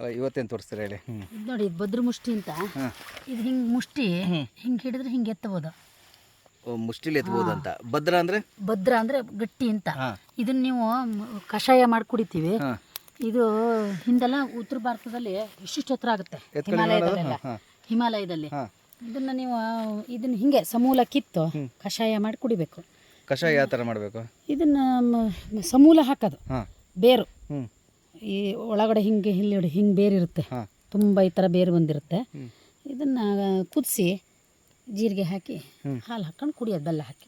ಅಲ್ಲ ಇವತ್ತೇನು ತೋರಿಸ್ತೀರಾ ಹೇಳಿ? ಹ್ಞೂ ಇದು ನೋಡಿ ಇದು ಬದ್ರ ಮುಷ್ಟಿ ಅಂತ. ಹಾಂ. ಇದು ಹಿಂಗೆ ಮುಷ್ಟಿ ಹಿಂಗೆ ಹಿಡಿದ್ರೆ ಹಿಂಗೆ ಎತ್ತಬೋದು. ಮುಷ್ಟಿಲಿ ಎತ್ಬೋದು ಅಂತ. ಭದ್ರ ಅಂದರೆ? ಭದ್ರ ಅಂದರೆ ಗಟ್ಟಿ ಅಂತ. ಇದನ್ನ ನೀವು ಮ್, ಕಷಾಯ ಮಾಡಿ ಕುಡಿತೀವಿ. ಇದು ಹಿಂದೆಲ್ಲ ಉತ್ತರ ಭಾರತದಲ್ಲಿ ವಿಶಿಷ್ಟ ಎತ್ತರ ಆಗುತ್ತೆ. ಹಿಮಾಲಯದಲ್ಲ ಹಿಮಾಲಯದಲ್ಲೆಲ್ಲ. ಹಿಮಾಲಯದಲ್ಲಿ. ಇದನ್ನ ನೀವು ಇದನ್ನ ಹಿಂಗೆ ಸಮೂಲ ಕಿತ್ತು ಕಷಾಯ ಮಾಡಿ ಕುಡಿಬೇಕು. ಕಷಾಯ ಯಾವ ಥರ ಮಾಡಬೇಕು? ಇದನ್ನ ಮ- ಸಮೂಲ ಹಾಕೋದು. ಹಾಂ. ಬೇರು. ಹ್ಞೂ ಈ ಒಳಗಡೆ ಹಿಂಗೆ ಇಲ್ಲಿ ನೋಡಿ ಹಿಂಗೆ ಬೇರು ಇರುತ್ತೆ. ಹಾಂ. ತುಂಬ ಈ ಥರ ಬೇರು ಬಂದಿರುತ್ತೆ. ಇದನ್ನು ಕುದಿಸಿ ಜೀರಿಗೆ ಹಾಕಿ. ಹಾಲು ಹಾಕೊಂಡು ಕುಡಿಯೋದು ಬೆಲ್ಲ ಹಾಕಿ.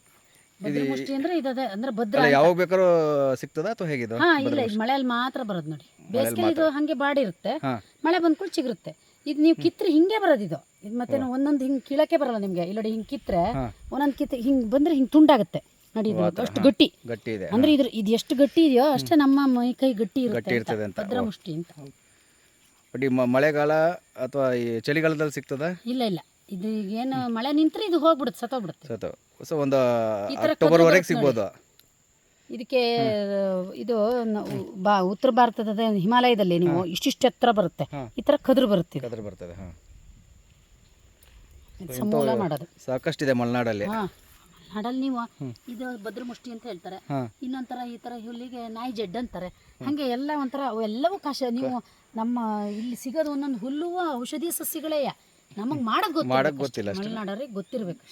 ಮುಷ್ಟಿ ಅಂದ್ರೆ ಇದದೆ ಅಂದ್ರೆ ಭದ್ರ ಯಾವಾಗ ಬೇಕಾದ್ರೂ ಸಿಗ್ತದ ಅಥವಾ ಹೇಗಿದೆ ಹಾ ಇಲ್ಲ ಇದು ಮಳೆಯಲ್ಲಿ ಮಾತ್ರ ಬರೋದು ನೋಡಿ. ಬೇಸಿಗೆ ಇದು ಹಂಗೆ ಬಾಡಿರುತ್ತೆ ಹಾಂ. ಮಳೆ ಬಂದ್ಕೊಂಡು ಚಿಗುರುತ್ತೆ. ಇದು ನೀವು ಕಿತ್ರೆ ಹಿಂಗೆ ಬರೋದು ಇದು. ಇದು ಮತ್ತೆ ಒಂದೊಂದು ಹಿಂಗೆ ಕೀಳಕ್ಕೆ ಬರಲ್ಲ ನಿಮಗೆ. ಇಲ್ಲಿ ನೋಡಿ ಹಿಂಗೆ ಕಿತ್ತರೆ ಹಾಂ. ಒಂದೊಂದು ಬಂದ್ರೆ ಹಿಂಗೆ ಬಂದರೆ ಹಿಂಗೆ ತುಂಡಾಗುತ್ತೆ. ನೋಡಿ ಇದು ಅಷ್ಟು ಗಟ್ಟಿ. ಗಟ್ಟಿ ಇದೆ. ಅಂದ್ರೆ ಇದ್ರ ಇದು ಎಷ್ಟು ಗಟ್ಟಿ ಇದೆಯೋ ಅಷ್ಟೇ ನಮ್ಮ ಮೈ ಕೈ ಗಟ್ಟಿ ಗಟ್ಟಿ ಇರ್ತದೆ ಅಂತ. ಭದ್ರ ಮುಷ್ಟಿ ಅಂತ ಬಟ್ ಈ ಮಳೆಗಾಲ ಅಥವಾ ಈ ಚಳಿಗಾಲದಲ್ಲಿ ಸಿಗ್ತದ? ಇಲ್ಲ ಇಲ್ಲ. ಇದು ಏನು ಮಳೆ ನಿಂತ್ರೆ ಇದು ಹೋಗ್ಬಿಡುತ್ತೆ ಸತ್ತೋಗ್ಬಿಡುತ್ತೆ. ಸತ್ತು. ಸೊ ಒಂದು ಅಕ್ಟೋಬರ್ ವರೆಗೆ ಅಕ್ಟೋಬರ್ವರೆಗೆ ಸಿಗ್ಬೋದು? ಇದಕ್ಕೆ ಇದು ನಾವು ಬಾ ಉತ್ತರ ಭಾರತದ ಹಿಮಾಲಯದಲ್ಲಿ ನೀವು ಇಷ್ಟಿಷ್ಟು ಎತ್ತರ ಬರುತ್ತೆ. ಈ ಥರ ಕದ್ರು ಬರುತ್ತೆ ಇದು. ಕದ್ರ ಬರ್ತದೆ ಹಾಂ. ಇದು ಸಮೂಲ ಮಾಡೋದು. ಸಾಕಷ್ಟಿದೆ ಮಲೆನಾಡಲ್ಲಿ. ಹಾಂ. ನಾಡಲ್ಲಿ ನೀವು ಇದು ಭದ್ರ ಮುಷ್ಟಿ ಅಂತ ಹೇಳ್ತಾರೆ. ಇನ್ನೊಂಥರ ಈ ತರ ಹುಲ್ಲಿಗೆ ನಾಯಿ ಜಡ್ ಅಂತಾರೆ. ಹಂಗೆ ಎಲ್ಲ ಒಂಥರ ಅವೆಲ್ಲವೂ ಕಾಶ ನೀವು ನಮ್ಮ ಇಲ್ಲಿ ಸಿಗೋದು ಒಂದೊಂದು ಹುಲ್ಲು ಔಷಧಿ ಸಸ್ಯಗಳೇ. ನಮಗೆ ಮಾಡೋದು ಮಾಡಕ್ ಗೊತ್ತಿಲ್ಲ. ಮಲೆನಾಡವ್ರಿಗೆ ಗೊತ್ತಿರ್ಬೇಕು